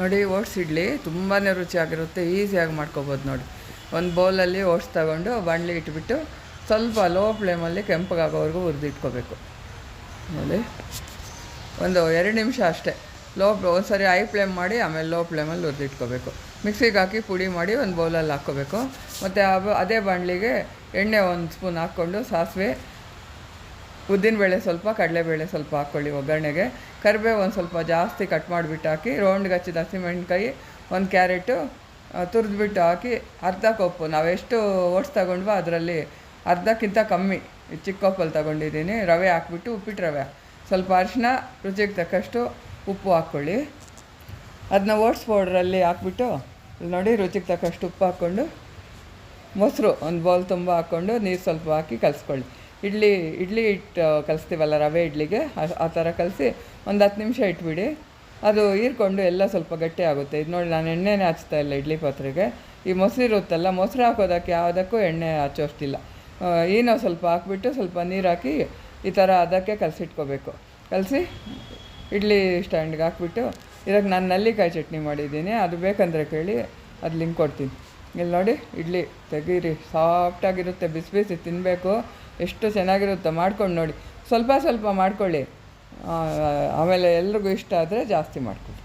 ನೋಡಿ, ಓಟ್ಸ್ ಇಡ್ಲಿ ತುಂಬಾ ರುಚಿಯಾಗಿರುತ್ತೆ, ಈಸಿಯಾಗಿ ಮಾಡ್ಕೋಬೋದು ನೋಡಿ. ಒಂದು ಬೌಲಲ್ಲಿ ಓಟ್ಸ್ ತಗೊಂಡು ಬಾಣಲಿ ಇಟ್ಬಿಟ್ಟು ಸ್ವಲ್ಪ ಲೋ ಫ್ಲೇಮಲ್ಲಿ ಕೆಂಪಗಾಗೋವರೆಗೂ ಹುರಿದಿಟ್ಕೋಬೇಕು. ನೋಡಿ, ಒಂದು ಎರಡು ನಿಮಿಷ ಅಷ್ಟೇ. ಲೋ ಒಂದು ಸರಿ ಹೈ ಫ್ಲೇಮ್ ಮಾಡಿ, ಆಮೇಲೆ ಲೋ ಫ್ಲೇಮಲ್ಲಿ ಹುರಿದಿಟ್ಕೋಬೇಕು. ಮಿಕ್ಸಿಗೆ ಹಾಕಿ ಪುಡಿ ಮಾಡಿ ಒಂದು ಬೌಲಲ್ಲಿ ಹಾಕ್ಕೋಬೇಕು. ಮತ್ತು ಅದೇ ಬಾಣಲಿಗೆ ಎಣ್ಣೆ ಒಂದು ಸ್ಪೂನ್ ಹಾಕ್ಕೊಂಡು ಸಾಸಿವೆ ಉದ್ದಿನಬೇಳೆ ಸ್ವಲ್ಪ ಕಡಲೆಬೇಳೆ ಸ್ವಲ್ಪ ಹಾಕ್ಕೊಳ್ಳಿ ಒಗ್ಗರಣೆಗೆ. ಕರಿಬೇವು ಒಂದು ಸ್ವಲ್ಪ ಜಾಸ್ತಿ ಕಟ್ ಮಾಡಿಬಿಟ್ಟು ಹಾಕಿ ರೌಂಡ್ಗೆ ಹಚ್ಚಿದ ಹಸಿಮೆಣ್ಕಾಯಿ ಒಂದು ಕ್ಯಾರೆಟು ತುರಿದ್ಬಿಟ್ಟು ಹಾಕಿ, ಅರ್ಧ ಕಪ್ಪು ನಾವೆಷ್ಟು ಓಟ್ಸ್ ತಗೊಂಡ್ವೋ ಅದರಲ್ಲಿ ಅರ್ಧಕ್ಕಿಂತ ಕಮ್ಮಿ ಚಿಕ್ಕ ಕಪ್ಪಲ್ಲಿ ತಗೊಂಡಿದ್ದೀನಿ. ರವೆ ಹಾಕ್ಬಿಟ್ಟು ಉಪ್ಪಿಟ್ಟು ರವೆ. ಸ್ವಲ್ಪ ಅರಿಶಿನ ರುಚಿಗೆ ತಕ್ಕಷ್ಟು ಉಪ್ಪು ಹಾಕ್ಕೊಳ್ಳಿ. ಅದನ್ನ ಓಟ್ಸ್ ಪೌಡ್ರಲ್ಲಿ ಹಾಕ್ಬಿಟ್ಟು, ನೋಡಿ ರುಚಿಗೆ ತಕ್ಕಷ್ಟು ಉಪ್ಪು ಹಾಕ್ಕೊಂಡು ಮೊಸರು ಒಂದು ಬೌಲ್ ತುಂಬ ಹಾಕ್ಕೊಂಡು ನೀರು ಸ್ವಲ್ಪ ಹಾಕಿ ಕಲಿಸ್ಕೊಳ್ಳಿ. ಇಡ್ಲಿ ಇಡ್ಲಿ ಇಟ್ಟು ಕಲಿಸ್ತೀವಲ್ಲ ರವೆ ಇಡ್ಲಿಗೆ, ಆ- ಥರ ಕಲಸಿ ಒಂದು ಹತ್ತು ನಿಮಿಷ ಇಟ್ಬಿಡಿ. ಅದು ಹೀರ್ಕೊಂಡು ಎಲ್ಲ ಸ್ವಲ್ಪ ಗಟ್ಟಿ ಆಗುತ್ತೆ. ಇದು ನೋಡಿ ನಾನು ಎಣ್ಣೆನೇ ಹಚ್ತಾ ಇಲ್ಲ ಇಡ್ಲಿ ಪಾತ್ರೆಗೆ. ಈ ಮೊಸರು ಇರುತ್ತಲ್ಲ, ಮೊಸರು ಹಾಕೋದಕ್ಕೆ ಯಾವುದಕ್ಕೂ ಎಣ್ಣೆ ಹಚ್ಚೋಷ್ಟಿಲ್ಲ. ಏನೋ ಸ್ವಲ್ಪ ಹಾಕ್ಬಿಟ್ಟು ಸ್ವಲ್ಪ ನೀರು ಹಾಕಿ ಈ ಥರ ಅದಕ್ಕೆ ಕಲಸಿಟ್ಕೋಬೇಕು. ಕಲಸಿ ಇಡ್ಲಿ ಸ್ಟ್ಯಾಂಡ್ಗೆ ಹಾಕ್ಬಿಟ್ಟು, ಇದಕ್ಕೆ ನಾನು ನಲ್ಲಿಕಾಯಿ ಚಟ್ನಿ ಮಾಡಿದ್ದೀನಿ. ಅದು ಬೇಕಂದರೆ ಕೇಳಿ, ಅದು ಲಿಂಕ್ ಕೊಡ್ತೀನಿ. ಇಲ್ಲಿ ನೋಡಿ, ಇಡ್ಲಿ ತೆಗೀರಿ. ಸಾಫ್ಟಾಗಿರುತ್ತೆ ಬಿಸಿ ಬಿಸಿ ತಿನ್ನಬೇಕು ಎಷ್ಟು ಚೆನ್ನಾಗಿರುತ್ತೆ ಮಾಡ್ಕೊಂಡು ನೋಡಿ. ಸ್ವಲ್ಪ ಸ್ವಲ್ಪ ಮಾಡ್ಕೊಳ್ಳಿ. ಆಮೇಲೆ ಎಲ್ರಿಗೂ ಇಷ್ಟ ಆದರೆ ಜಾಸ್ತಿ ಮಾಡ್ಕೊಳ್ಳಿ.